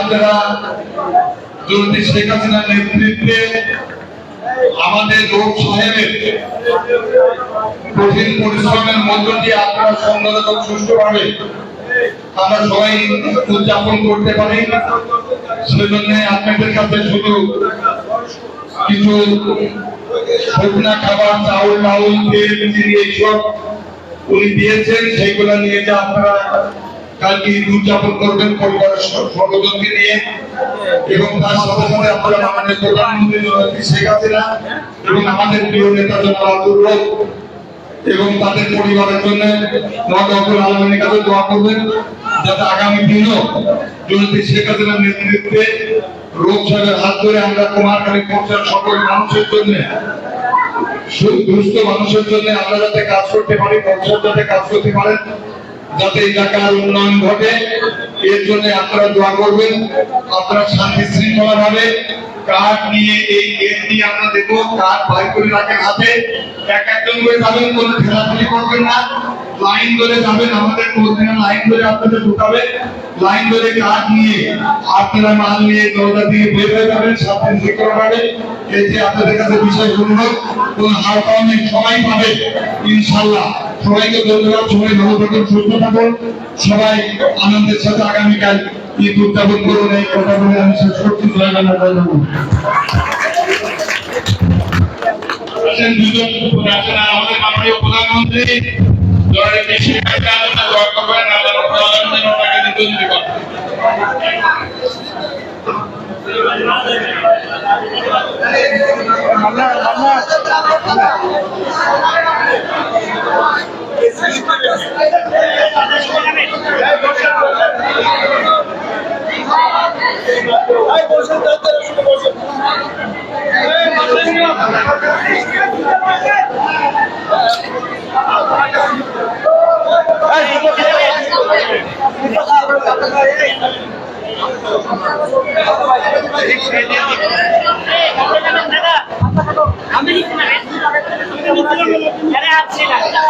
আপনারা জলদি শেখ হাসিনার নেতৃত্বে আমাদের লোক সাহেবের কঠিন পরিশ্রমের মধ্য দিয়ে আপনারা এবং সুষ্ঠুভাবে আমরা সবাই উদযাপন করতে পারি, সেজন্য আপনাদের কাছে শুধু কিছু শুকনা খাবার, চাউল টাউল তেল, চিনি, এইসব উনি দিয়েছেন, সেইগুলো নিয়ে যে আপনারা কালকে ঈদ উদযাপন করবেন পরিবারের সর্বজনকে নিয়ে। এবং তার সাথে সাথে আপনারা আমাদের প্রধানমন্ত্রী শেখ হাসিনা এবং আমাদের প্রিয় নেতা জনাব আব্দুর রব এবং তাদের পরিবারের জন্য মহানগর আলমিনের কাছে দোয়া করবেন যাতে আগামী দিনও জননেত্রী শেখ হাসিনার নেতৃত্বে রোগ সাহেবের হাত ধরে আমরা কুমারখালী পৌঁছার সকল মানুষের জন্য দুস্থ মানুষের জন্য আমরা যাতে কাজ করতে পারি পৌঁছার যাতে কাজ করতে পারেন। যাতে এলাকার উন্নয়ন ঘটে, এর জন্য আপনারা দোয়া করবেন, আপনারা শান্তি শৃঙ্খলা ভাবে কার্ড নিয়ে এই গেট নিয়ে আমরা দেবো, কার্ড বাইর করে রাখেন হাতে। এক একজন করে যাবেন, কোনো ঠেলাঠেলি করবেন না। লাইন ধরে যাবেন, আমাদের কর্মীরা লাইন ধরে আপনাদের ঢুকাবে। লাইন ধরে কার্ড নিয়ে আপনারা মাল নিয়ে দরজা দিয়ে বের হয়ে যাবেন, শান্তি শৃঙ্খলা ভাবে। এই যে আপনাদের কাছে বিশেষ অনুরোধ কোন অনেক সবাই পাবে ইনশাল্লাহ। সবাইকে ধন্যবাদ, সবাই ভালো সুস্থ থাকুন। সবাই আনন্দের সাথে আগামীকাল ঈদ উদযাপন করুন, এই কথা বলে আমি শেষ করছি আমাদের মাননীয় প্রধানমন্ত্রী জয়ের বেশি একটা আলোচনা দোয়া করবেন আল্লাহ। আমি আছে না